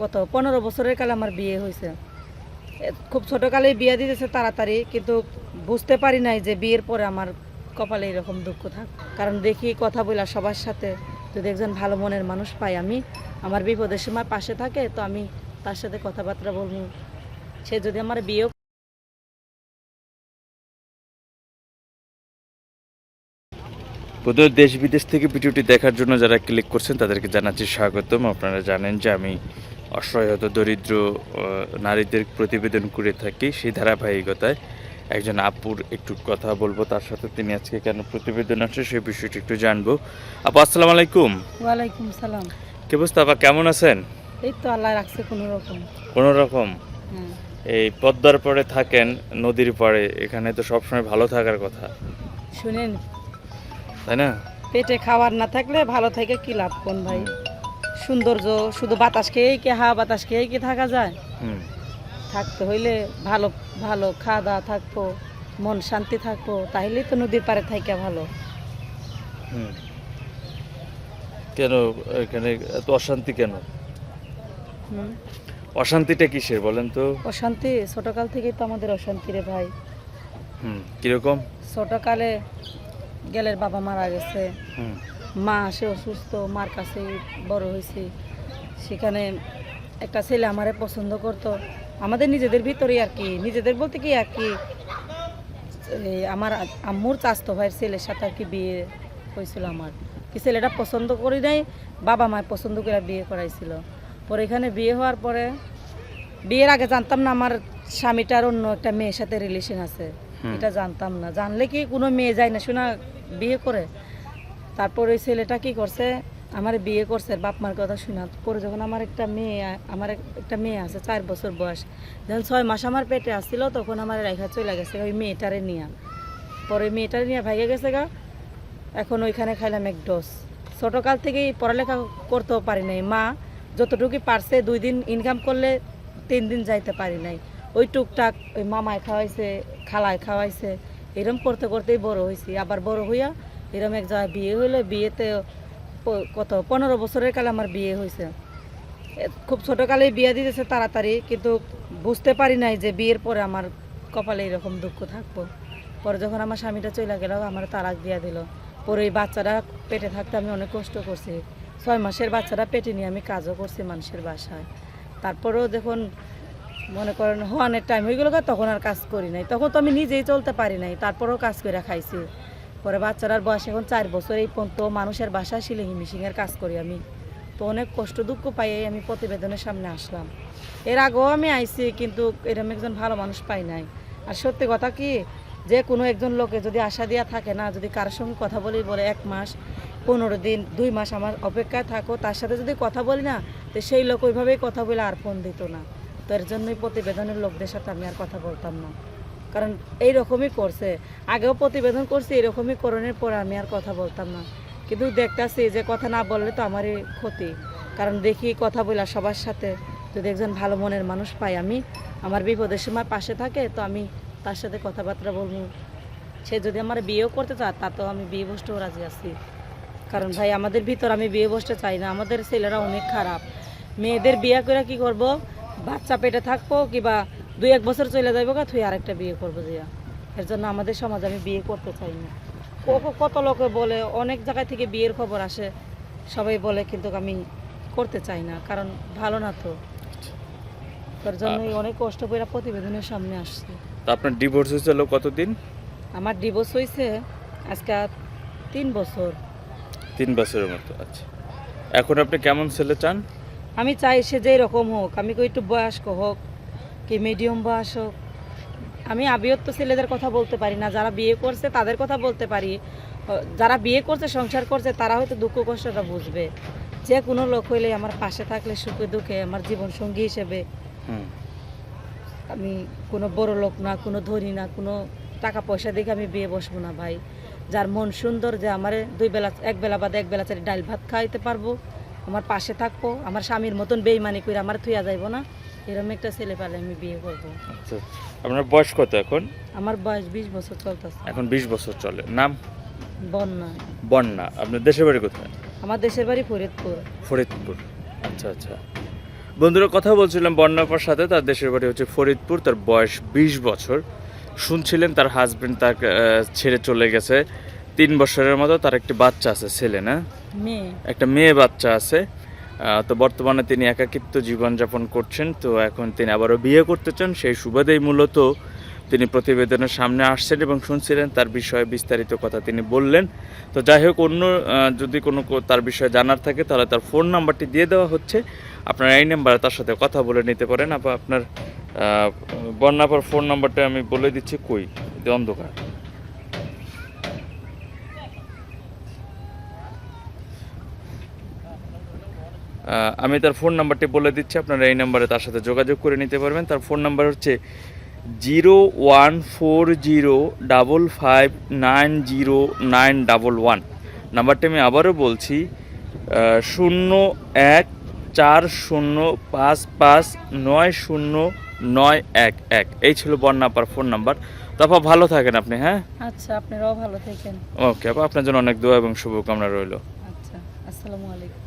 কত? পনেরো বছরের কালে আমার বিয়ে হয়েছে। খুব ছোটোকালে বিয়ে দিতেছে তাড়াতাড়ি, কিন্তু বুঝতে পারি নাই যে বিয়ের পরে আমার কপালে এরকম দুঃখ থাক। কারণ দেখি কথা বলা সবার সাথে যদি একজন ভালো মনের মানুষ পাই আমি, আমার বিপদের সময় পাশে থাকে, তো আমি তার সাথে কথাবার্তা বলব। সে যদি আমার বিয়েও দেশ বিদেশ থেকে ভিডিওটি দেখার জন্য যারা ক্লিক করছেন, তাদেরকে জানাচ্ছি স্বাগতম। আপনারা জানেন যে আমি অসহায়ত দরিদ্র নারীদের প্রতিবেদন করে থাকি সেই ধারাবাহিকতায়। একজন আপুর একটু কথা বলব তার সাথে তিনি আজকে কেন প্রতিবেদন আসে সেই বিষয়টি একটু জানব। আপু আসসালামু আলাইকুম। ওয়ালাইকুম সালাম। কে বুঝতে আপা? কেমন আছেন? এই তো আল্লাহ রাখছে কোনো রকম। কোনো রকম? এই পদ্মার পরে থাকেন নদীর পাড়ে এখানে তো সবসময় ভালো থাকার কথা। শুনেন তাই না? পেটে খাবার না থাকলে ভালো থেকে কি লাভ কোন ভাই? সৌন্দর্য শুধু বাতাস খেয়েই কি হাওয়া বাতাস খেয়েই কি থাকা যায়? থাকতে হইলে ভালো ভালো খাওয়া দাওয়া থাকব মন শান্তি থাকব তাহলেই তো নদীর পাড়ে থাইকা ভালো। হুম। কেন এখানে এত অশান্তি কেন? হুম। অশান্তিটা কিসের বলেন তো? অশান্তি ছোটকাল থেকেই তো আমাদের অশান্তি রে ভাই। হুম কীরকম? ছোটকালে গেলের বাবা মারা গেছে। হুম। মা সে অসুস্থ মার কাছে বড় হয়েছি। সেখানে একটা ছেলে আমারে পছন্দ করতো। আমাদের নিজেদের ভিতরে আর কি নিজেদের বলতে কি আর কি আমার আম্মুর চাস্তো ভাইয়ের ছেলের সাথে আর কি বিয়ে হয়েছিল আমার। কি ছেলেটা পছন্দ করি নাই বাবা মায় পছন্দ করে বিয়ে করাইছিল। পরে এখানে বিয়ে হওয়ার পরে বিয়ের আগে জানতাম না আমার স্বামীটার অন্য একটা মেয়ের সাথে রিলেশন আছে। এটা জানতাম না। জানলে কি কোনো মেয়ে যায় না শোনা বিয়ে করে? তারপর ওই ছেলেটা কি করছে? আমার বিয়ে করছে বাপ মার কথা শোনা। পরে যখন আমার একটা মেয়ে, আমার একটা মেয়ে আছে, চার বছর বয়স। যখন ছয় মাস আমার পেটে আসছিল, তখন আমার রেখা চলে গেছে ওই মেয়েটারে নিয়ে। পরে মেয়েটারে নিয়ে ভাইগে গেছে গা। এখন ওইখানে খাইলাম এক ডোজ। ছোটোকাল থেকেই পড়ালেখা করতেও পারি নাই। মা যতটুকু পারছে, দুই দিন ইনকাম করলে তিন দিন যাইতে পারি নাই। ওই টুকটাক ওই মামায় খাওয়াইছে, খালায় খাওয়াইছে। এরম করতে করতেই বড় হয়েছি আবার বড় হইয়া এরম এক জায়গায় বিয়ে হইলে, বিয়েতে কত, পনেরো বছরের কালে আমার বিয়ে হয়েছে খুব ছোটোকালেই বিয়ে দিতেছে তাড়াতাড়ি, কিন্তু বুঝতে পারি নাই যে বিয়ের পরে আমার কপালে এরকম দুঃখ থাকব। পরে যখন আমার স্বামীটা চলে গেল, আমার তালাক দিয়ে দিল। পরে এই বাচ্চাটা পেটে থাকতে আমি অনেক কষ্ট করছি। ছয় মাসের বাচ্চাটা পেটে নিয়ে আমি কাজও করছি মানুষের বাসায়। তারপরেও দেখুন, মনে করেন, হওয়ানের টাইম হয়ে গেল তখন আর কাজ করি নাই। তখন তো আমি নিজেই চলতে পারি নাই, তারপরেও কাজ করে খাইছি। পরে বাচ্চাটার বয়স এখন চার বছর, এই পর্যন্ত মানুষের বাসায় সিলিং মিশিংয়ের কাজ করি আমি। তো অনেক কষ্ট, দুঃখ পাই আমি প্রতিবেদনের সামনে আসলাম। এর আগেও আমি আইছি, কিন্তু এরকম একজন ভালো মানুষ পাই নাই। আর সত্যি কথা কি, যে কোনো একজন লোকে যদি আশা দিয়া থাকে না, যদি কারোর সঙ্গে কথা বলি বলে এক মাস, পনেরো দিন, দুই মাস আমার অপেক্ষায় থাকো, তার সাথে যদি কথা বলি না, তো সেই লোক ওইভাবেই কথা বলে আর ফোন দিত না। তো এর জন্যই প্রতিবেদনের লোকদের সাথে আমি আর কথা বলতাম না। কারণ এই রকমই করছে। আগেও প্রতিবেদন করছি, এরকমই করণের পরে আমি আর কথা বলতাম না। কিন্তু দেখতেছি যে কথা না বললে তো আমারই ক্ষতি। কারণ দেখি কথা বলা সবার সাথে। যদি একজন ভালো মনের মানুষ পাই আমি, আমার বিপদের সময় পাশে থাকে, তো আমি তার সাথে কথাবার্তা বলব। সে যদি আমার বিয়েও করতে চায় তা তো আমি বিয়ে বসতেও রাজি আছি। কারণ ভাই, আমাদের ভিতর আমি বিয়ে বসতে চাই না। আমাদের ছেলেরা অনেক খারাপ। মেয়েদের বিয়ে করে কি করব? বাচ্চা পেটে থাকব কিবা দুই এক বছর চলে যাইব গা তুই আরেকটা বিয়ে করব দিয়া এর জন্য আমাদের সমাজে আমি বিয়ে করতে চাই না। কত লোকে বলে অনেক জায়গা থেকে বিয়ের খবর আসে সবাই বলে কিন্তু আমি করতে চাই না কারণ ভালো না তো। তার জন্যই অনেক কষ্ট করে প্রতিবেদনের সামনে আসছে। তা আপনার ডিভোর্স হয়েছিল কতদিন? আমার ডিভোর্স হয়েছে আজকে তিন বছর। তিন বছরের মতো আচ্ছা। এখন আপনি কেমন ছেলে চান? আমি চাই সে যেই রকম হোক আমি কই একটু বয়স্ক হোক কি মিডিয়াম বয়স হোক আমি আবিয়ত্ত ছেলেদের কথা বলতে পারি না। যারা বিয়ে করছে তাদের কথা বলতে পারি। যারা বিয়ে করছে সংসার করছে তারা হয়তো দুঃখ কষ্টটা বুঝবে। যে কোনো লোক হইলে আমার পাশে থাকলে সুখে দুঃখে আমার জীবন সঙ্গী হিসেবে। আমি কোনো বড় লোক না কোনো ধনী না কোনো টাকা পয়সা দেখে আমি বিয়ে বসবো না ভাই। যার মন সুন্দর যে আমার দুই বেলা এক বেলা বাদে এক বেলা চারি ডাল ভাত খাইতে পারব। আমার পাশে থাকব আমার স্বামীর মতন বেইমানি করে আমার থুয়া যাইবো না। এরকম একটা ছেলে পেলে আমি বিয়ে করব। আচ্ছা আপনার বয়স কত এখন? আমার বয়স বিশ বছর চলতেছে। এখন বিশ বছর চলে। নাম? বন্যা। বন্যা। আপনার দেশের বাড়ি কোথায়? আমার দেশের বাড়ি ফরিদপুর। ফরিদপুর। আচ্ছা আচ্ছা। বন্ধুরা কথা বলছিলাম বর্ণাপার সাথে। তার দেশের বাড়ি হচ্ছে ফরিদপুর। তার বয়স বিশ বছর। শুনছিলেন তার হাজবেন্ড তার ছেড়ে চলে গেছে। তিন বছরের মতো তার একটি বাচ্চা আছে ছেলে না? একটা মেয়ে বাচ্চা আছে তো বর্তমানে তিনি একাকিত্ব জীবনযাপন করছেন, তো এখন তিনি আবারও বিয়ে করতে চান। সেই সুবাদেই মূলত তিনি প্রতিবেদনের সামনে আসছেন এবং শুনছিলেন তার বিষয়ে বিস্তারিত কথা তিনি বললেন। তো যাই হোক, অন্য যদি কোনো তার বিষয়ে জানার থাকে, তাহলে তার ফোন নাম্বারটি দিয়ে দেওয়া হচ্ছে। আপনার এই নাম্বারে তার সাথে কথা বলে নিতে পারেন। আবার আপনার বন্যাপার ফোন নাম্বারটা আমি বলে দিচ্ছি। কই? অন্ধকার। আমি তার ফোন নাম্বারটি বলে দিচ্ছি। আপনারা এই নাম্বারে তার সাথে যোগাযোগ করে নিতে পারবেন। তার ফোন নাম্বার হচ্ছে zero one four zero double five nine zero nine double one নাম্বারটি আমি আবারও বলছি শূন্য এক চার শূন্য পাঁচ পাঁচ নয় শূন্য নয় এক এক। এই ছিল বন্যাপার ফোন নাম্বার তারপর ভালো থাকেন আপনি হ্যাঁ? আচ্ছা আপনারাও ভালো থাকেন। ওকে আপা আপনার জন্য অনেক দোয়া এবং শুভকামনা রইল। আচ্ছা আসসালামু আলাইকুম।